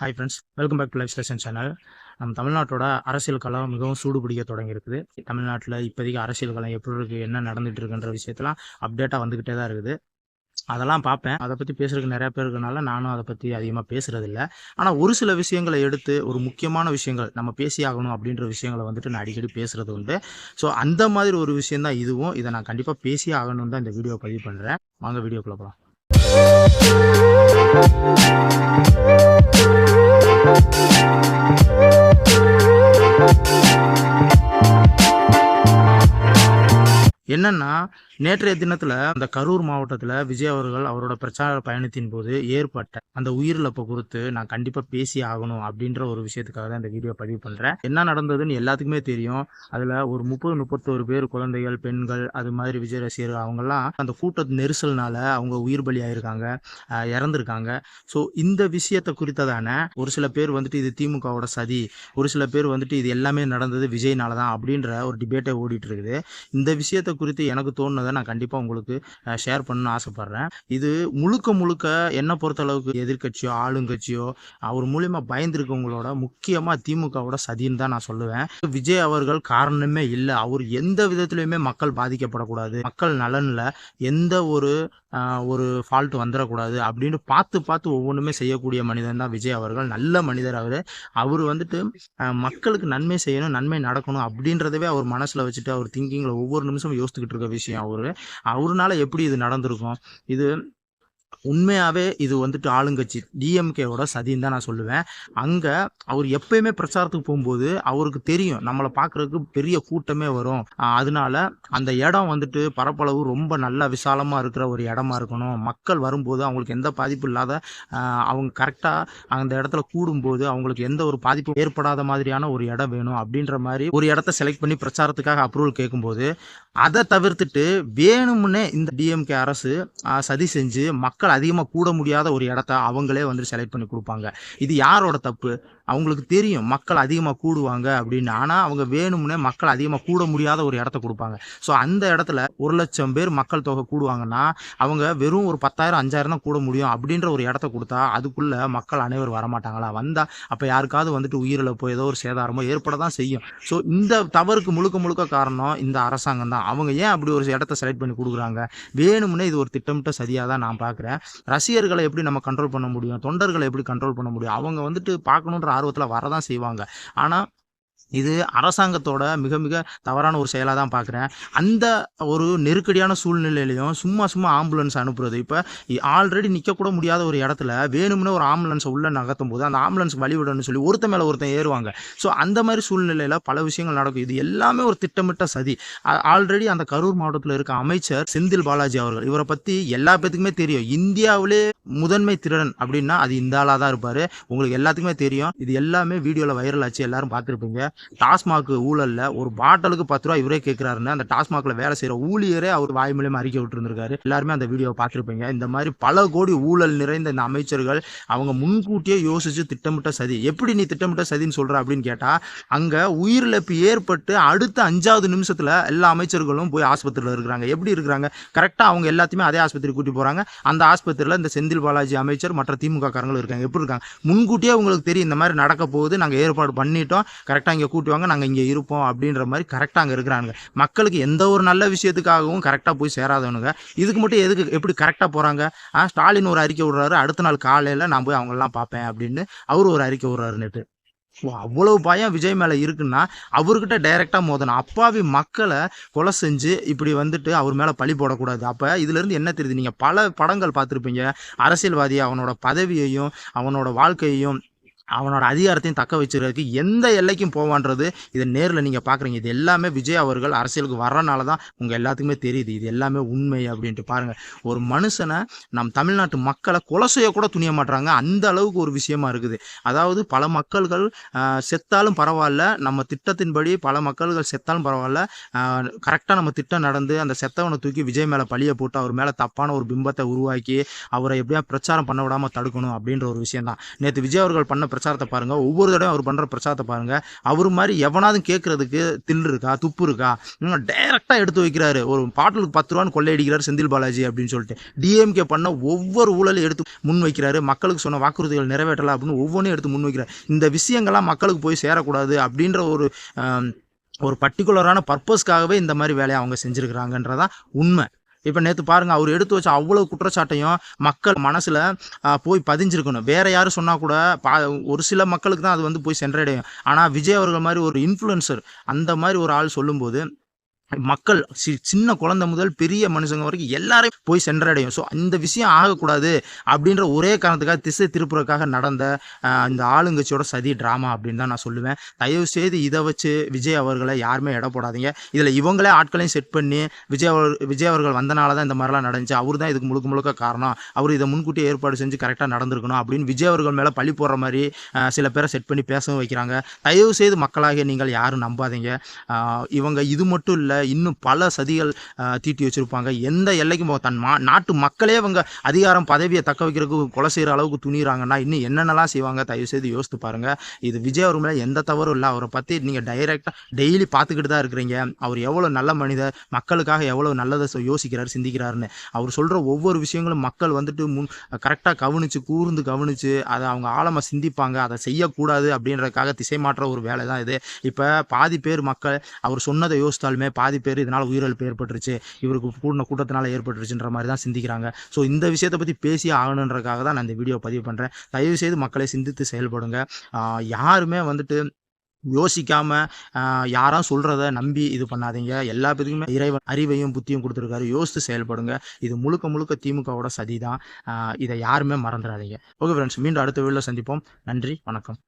Hi friends welcome back to life station channel நம்ம தமிழ்நாட்டோட அரசியல் களம் மிகவும் சூடு பிடிக்க தொடங்கியிருக்குது. தமிழ்நாட்டில் இப்போதைக்கு அரசியல் களம் எப்படி இருக்குது என்ன நடந்துட்டு இருக்குன்ற விஷயத்தெல்லாம் அப்டேட்டாக வந்துக்கிட்டே தான் இருக்குது. அதெல்லாம் பார்ப்பேன் அதை பற்றி பேசுறதுக்கு நிறையா பேர் இருக்கனால நானும் அதை பற்றி அதிகமாக பேசுகிறதில்ல ஆனால் ஒரு சில விஷயங்களை எடுத்து ஒரு முக்கியமான விஷயங்கள் நம்ம பேசி ஆகணும் அப்படின்ற விஷயங்களை வந்துட்டு நான் அடிக்கடி பேசுகிறது உண்டு. ஸோ அந்த மாதிரி ஒரு விஷயம் தான் இதுவும். இதை நான் கண்டிப்பாக பேசி ஆகணும்னு தான் இந்த வீடியோ பதிவு பண்ணுறேன் வாங்க வீடியோக்குள்ள போகலாம் என்னன்னா நேற்றைய தினத்துல அந்த கரூர் மாவட்டத்துல விஜய் அவர்கள் அவரோட பிரச்சார பயணத்தின் போது ஏற்பட்ட அந்த உயிரிழப்பை குறித்து நான் கண்டிப்பா பேசி ஆகணும் அப்படின்ற ஒரு விஷயத்துக்காக தான் இந்த வீடியோ பதிவு பண்றேன். என்ன நடந்ததுன்னு எல்லாத்துக்குமே தெரியும். அதுல ஒரு முப்பது முப்பத்தோரு பேர் குழந்தைகள் பெண்கள் அது மாதிரி விஜய் ரசிகர்கள் அவங்கெல்லாம் அந்த கூட்ட நெரிசல்னால அவங்க உயிர் பலி ஆயிருக்காங்க இறந்திருக்காங்க. ஸோ இந்த விஷயத்தை குறித்ததான ஒரு சில பேர் வந்துட்டு இது திமுகவோட சதி ஒரு சில பேர் வந்துட்டு இது எல்லாமே நடந்தது விஜய்னால தான் அப்படின்ற ஒரு டிபேட்டை ஓடிட்டு இருக்குது. இந்த விஷயத்தை குறித்து எனக்கு தோணுது நான் கண்டிப்பாக உங்களுக்கு ஷேர் பண்ணணும்னு ஆசைப்பட்றேன். இது முழுக்க முழுக்க என்னை பொறுத்தளவுக்கு எதிர்க்கட்சியோ ஆளுங்கட்சியோ அவர் மூலியமாக பயந்துருக்கவங்களோட முக்கியமாக திமுகவோட சதின்னு தான் நான் சொல்லுவேன். விஜய் அவர்கள் காரணமே இல்லை. அவர் எந்த விதத்துலையுமே மக்கள் பாதிக்கப்படக்கூடாது. மக்கள் நலனில் எந்த ஒரு ஒரு ஃபால்ட் வந்துடக்கூடாது அப்படின்னு பார்த்து பார்த்து ஒவ்வொன்றுமே செய்யக்கூடிய மனிதன் தான் விஜய் அவர்கள். நல்ல மனிதர் அவர். அவர் வந்துட்டு மக்களுக்கு நன்மை செய்யணும் நன்மை நடக்கணும் அப்படின்றதவே அவர் மனசில் வச்சுட்டு அவர் திங்கிங்கில் ஒவ்வொரு நிமிஷமும் யோசித்துக்கிட்டு இருக்க விஷயம் அவர். அவருனால எப்படி இது நடந்திருக்கும்? இது உண்மையாகவே இது வந்துட்டு ஆளுங்கட்சி டிஎம்கேவோட சதின்னு தான் நான் சொல்லுவேன். அங்கே அவர் எப்பயுமே பிரச்சாரத்துக்கு போகும்போது அவருக்கு தெரியும். நம்மளை பார்க்குறதுக்கு பெரிய கூட்டமே வரும். அதனால அந்த இடம் வந்துட்டு பரப்பளவு ரொம்ப நல்ல விசாலமாக இருக்கிற ஒரு இடமா இருக்கணும். மக்கள் வரும்போது அவங்களுக்கு எந்த பாதிப்பும் இல்லாத அவங்க கரெக்டாக அந்த இடத்துல கூடும்போது அவங்களுக்கு எந்த ஒரு பாதிப்பும் ஏற்படாத மாதிரியான ஒரு இடம் வேணும் அப்படின்ற மாதிரி ஒரு இடத்த செலக்ட் பண்ணி பிரச்சாரத்துக்காக அப்ரூவல் கேட்கும்போது அதை தவிர்த்துட்டு வேணும்னே இந்த டிஎம்கே அரசு சதி செஞ்சு மக்கள் மக்கள் அதிகமாக கூட முடியாத ஒரு இடத்த அவங்களே வந்து செலக்ட் பண்ணி கொடுப்பாங்க. இது யாரோட தப்பு? அவங்களுக்கு தெரியும் மக்கள் அதிகமாக கூடுவாங்க அப்படின்னு. ஆனால் அவங்க வேணும்னே மக்கள் அதிகமாக கூட முடியாத ஒரு இடத்த கொடுப்பாங்க. ஸோ அந்த இடத்துல ஒரு லட்சம் பேர் மக்கள் தொகை கூடுவாங்கன்னா அவங்க வெறும் ஒரு பத்தாயிரம் அஞ்சாயிரம் தான் கூட முடியும் அப்படின்ற ஒரு இடத்த கொடுத்தா அதுக்குள்ள மக்கள் அனைவரும் வரமாட்டாங்களா? வந்தால் அப்போ யாருக்காவது வந்துட்டு உயிரிழப்போ ஏதோ ஒரு சேதாரமோ ஏற்பட தான் செய்யும். ஸோ இந்த தவறுக்கு முழுக்க முழுக்க காரணம் இந்த அரசாங்கம் தான். அவங்க ஏன் அப்படி ஒரு இடத்த செலக்ட் பண்ணி கொடுக்குறாங்க? வேணும்னே இது ஒரு திட்டமிட்ட சரியாக தான் நான் பார்க்குறேன் ரசிகர்களை எப்படி நம்ம கண்ட்ரோல் பண்ண முடியும்? தொண்டர்களை எப்படி கண்ட்ரோல் பண்ண முடியும்? அவங்க வந்துட்டு பார்க்கணுன்ற ஆர்வத்தில் வரதான் செய்வாங்க. ஆனால் இது அரசாங்கத்தோட மிக மிக தவறான ஒரு செயலாக தான் பார்க்குறேன் அந்த ஒரு நெருக்கடியான சூழ்நிலையிலையும் சும்மா சும்மா ஆம்புலன்ஸ் அனுப்புறது. இப்போ ஆல்ரெடி நிற்கக்கூட முடியாத ஒரு இடத்துல வேணும்னு ஒரு ஆம்புலன்ஸை உள்ளே நகர்த்தும் போது அந்த ஆம்புலன்ஸ் வழிவிடணும்னு சொல்லி ஒருத்தன் மேலே ஒருத்தன் ஏறுவாங்க. ஸோ அந்த மாதிரி சூழ்நிலையில் பல விஷயங்கள் நடக்கும். இது எல்லாமே ஒரு திட்டமிட்ட சதி. ஆல்ரெடி அந்த கரூர் மாவட்டத்தில் இருக்க அமைச்சர் செந்தில் பாலாஜி அவர்கள் இவரை பற்றி எல்லா பேத்துக்குமே தெரியும். இந்தியாவிலே முதன்மை திறன் அப்படின்னா அது இந்த ஆளாக தான் இருப்பார். உங்களுக்கு எல்லாத்துக்குமே தெரியும். இது எல்லாமே வீடியோவில் வைரல் ஆச்சு. எல்லாரும் பார்த்துருப்பீங்க. டாஸ்மாக் ஊழல்ல ஒரு பாட்டலுக்கு பத்து ரூபா இவரே கேட்குறாருன்னு அந்த டாஸ்மாக்ல வேலை செய்கிற ஊழியரே அவர் வாய் மூலியமா அறிக்கை விட்டுருந்துருக்காரு. எல்லாருமே அந்த வீடியோவை பார்த்துருப்பீங்க. இந்த மாதிரி பல கோடி ஊழல் நிறைந்த இந்த அமைச்சர்கள் அவங்க முன்கூட்டியே யோசிச்சு திட்டமிட்ட சதி. எப்படி நீ திட்டமிட்ட சதின்னு சொல்ற அப்படின்னு கேட்டா அங்க உயிரிழப்பு ஏற்பட்டு அடுத்த அஞ்சாவது நிமிஷத்துல எல்லா அமைச்சர்களும் போய் ஆஸ்பத்திரியில் இருக்கிறாங்க. எப்படி இருக்கிறாங்க? கரெக்டா அவங்க எல்லாத்தையுமே அதே ஆஸ்பத்திரி கூட்டி போறாங்க. அந்த ஆஸ்பத்திரியில் இந்த செந்தில் பாலாஜி அமைச்சர் மற்ற திமுக காரங்களும் இருக்காங்க. எப்படி இருக்காங்க? முன்கூட்டியே உங்களுக்கு தெரியும் இந்த மாதிரி நடக்க போகுது நாங்கள் ஏற்பாடு பண்ணிட்டோம். கரெக்டாக இங்கே கூட்டி வாங்க நாங்கள் இங்கே இருப்போம் அப்படின்ற மாதிரி கரெக்டாக அங்கே இருக்கிறானுங்க. மக்களுக்கு எந்த ஒரு நல்ல விஷயத்துக்காகவும் கரெக்டாக போய் சேராதவனுங்க. இதுக்கு மட்டும் எதுக்கு எப்படி கரெக்டாக போகிறாங்க ஆ ஸ்டாலின் ஒரு அறிக்கை விடுறாரு அடுத்த நாள் காலையில் நான் போய் அவங்களெலாம் பார்ப்பேன் அப்படின்னு அவர் ஒரு அறிக்கை விடுறாரு நேற்று அவ்வளவு பயம் விஜய் மேலே இருக்குன்னா அவர்கிட்ட டைரெக்டாக மோதணும். அப்பாவி மக்களை கொலை செஞ்சு இப்படி வந்துட்டு அவர் மேலே பழி போடக்கூடாது. அப்போ இதுலேருந்து என்ன தெரியுது? நீங்கள் பல படங்கள் பார்த்துருப்பீங்க. அரசியல்வாதி அவனோட பதவியையும் அவனோட வாழ்க்கையையும் அவனோட அதிகாரத்தையும் தக்க வச்சிருக்கிறதுக்கு எந்த எல்லைக்கும் போவான்றது இதை நேரில் நீங்கள் பார்க்குறீங்க இது எல்லாமே விஜய் அவர்கள் அரசியலுக்கு வர்றனால தான் உங்கள் எல்லாத்துக்குமே தெரியுது. இது எல்லாமே உண்மை அப்படின்ட்டு பாருங்கள் ஒரு மனுஷனை நம் தமிழ்நாட்டு மக்களை கொலை செய்யக்கூட கூட துணிய மாட்டுறாங்க அந்த அளவுக்கு ஒரு விஷயமா இருக்குது. அதாவது பல மக்கள்கள் செத்தாலும் பரவாயில்ல. நம்ம திட்டத்தின்படி பல மக்கள்கள் செத்தாலும் பரவாயில்ல. கரெக்டாக நம்ம திட்டம் நடந்து அந்த செத்தவனை தூக்கி விஜய் மேலே பழிய போட்டு அவர் மேலே தப்பான ஒரு பிம்பத்தை உருவாக்கி அவரை எப்படியா பிரச்சாரம் பண்ண விடாமல் தடுக்கணும் அப்படின்ற ஒரு விஷயம் தான் நேற்று விஜய் அவர்கள் பண்ண பிரச்சாரத்தை பாருங்க. ஒவ்வொரு தடவையும் அவர் பண்ற பிரச்சாரத்தை பாருங்க. அவர் மாதிரி எவனாவது கேட்கறதுக்கு தில் இருக்கா துப்பு இருக்கா? டைரக்டா எடுத்து வைக்கிறாரு. ஒரு பாட்டிலுக்கு பத்து ரூபான்னு கொள்ளையடிக்கிறார் செந்தில் பாலாஜி அப்படின்னு சொல்லிட்டு. டிஎம்கே பண்ண ஒவ்வொரு ஊழலையும் எடுத்து முன் வைக்கிறாரு. மக்களுக்கு சொன்ன வாக்குறுதிகள் நிறைவேற்றலாம் அப்படின்னு ஒவ்வொன்றையும் எடுத்து முன் வைக்கிறார். இந்த விஷயங்கள்லாம் மக்களுக்கு போய் சேரக்கூடாது அப்படின்ற ஒரு ஒரு பர்டிகுலரான பர்பஸ்க்காகவே இந்த மாதிரி வேலையை அவங்க செஞ்சுருக்கிறாங்கன்றதான் உண்மை. இப்போ நேற்று பாருங்க அவர் எடுத்து வச்ச அவ்வளவு குற்றச்சாட்டையும் மக்கள் மனசில் போய் பதிஞ்சிருக்கணும். வேற யாரும் சொன்னால் கூட பா ஒரு சில மக்களுக்கு தான் அது வந்து போய் சென்றடையும். ஆனால் விஜய் அவர்கள் மாதிரி ஒரு இன்ஃப்ளூயன்சர் அந்த மாதிரி ஒரு ஆள் சொல்லும்போது மக்கள் சி- சின்ன குழந்தை முதல் பெரிய மனுஷங்க வரைக்கும் எல்லாரையும் போய் சென்றடையும். ஸோ இந்த விஷயம் ஆகக்கூடாது அப்படின்ற ஒரே காரணத்துக்காக திசை திருப்புறக்காக நடந்த இந்த ஆளுங்கட்சியோட சதி ட்ராமா அப்படின்னு தான் நான் சொல்லுவேன். தயவு செய்து இதை வச்சு விஜய் அவர்களை யாருமே இட போடாதீங்க. இதில் இவங்களே ஆட்களையும் செட் பண்ணி விஜய் அவர் விஜய் அவர்கள் வந்தனால தான் இந்த மாதிரிலாம் நடந்துச்சு. அவர் தான் இதுக்கு முழுக்க முழுக்க காரணம். அவர் இதை முன்கூட்டியே ஏற்பாடு செஞ்சு கரெக்டாக நடந்திருக்கணும் அப்படின்னு விஜய் அவர்கள் மேலே பழி போடுற மாதிரி சில பேரை செட் பண்ணி பேசவும் வைக்கிறாங்க. தயவு செய்து மக்களாகிய நீங்கள் யாரும் நம்பாதீங்க. இவங்க இது மட்டும் இல்லை இன்னும் பல சதிகள் தீட்டி வச்சிருப்பாங்க. எந்த எல்லைக்கும் போக தன் மா நாட்டு மக்களே அவங்க அதிகாரம் பதவியை தக்க வைக்கிறதுக்கு கொலை செய்கிற அளவுக்கு துணிகிறாங்கன்னா இன்னும் என்னென்னலாம் செய்வாங்க? தயவு செய்து யோசித்து பாருங்க. இது விஜய் அவர் மேலே எந்த தவறும் இல்லை. அவரை பற்றி நீங்கள் டைரெக்டாக டெய்லி பார்த்துக்கிட்டு தான் இருக்கிறீங்க. அவர் எவ்வளோ நல்ல மனிதர் மக்களுக்காக எவ்வளோ நல்லதை யோசிக்கிறார் சிந்திக்கிறாருன்னு. அவர் சொல்கிற ஒவ்வொரு விஷயங்களும் மக்கள் வந்துட்டு முன் கரெக்டாக கவனித்து கூர்ந்து கவனித்து அதை அவங்க ஆழமாக சிந்திப்பாங்க. அதை செய்யக்கூடாது அப்படின்றதுக்காக திசை மாற்ற ஒரு வேலை தான் இது. இப்போ பாதி பேர் மக்கள் அவர் சொன்னதை யோசித்தாலுமே பாதி பாதி பேர் இதனால் உயிரிழப்பு ஏற்பட்டுருச்சு. இவருக்கு கூடின கூட்டத்தினால ஏற்பட்டுருச்சுன்ற மாதிரி தான் சிந்திக்கிறாங்க. ஸோ இந்த விஷயத்தை பற்றி பேசி ஆகணுன்றக்காக தான் நான் இந்த வீடியோ பதிவு பண்ணுறேன் தயவு செய்து மக்களை சிந்தித்து செயல்படுங்க. யாருமே வந்துட்டு யோசிக்காம யாரும் சொல்கிறத சொல்றத நம்பி இது பண்ணாதீங்க. எல்லா பேருக்குமே இறைவன் அறிவையும் புத்தியும் கொடுத்துருக்காரு. யோசித்து செயல்படுங்க. இது முழுக்க முழுக்க திமுகவோட சதி தான். இதை யாருமே மறந்துடாதீங்க. ஓகே ஃப்ரெண்ட்ஸ் மீண்டும் அடுத்த வீடியோவில் சந்திப்போம். நன்றி. வணக்கம்.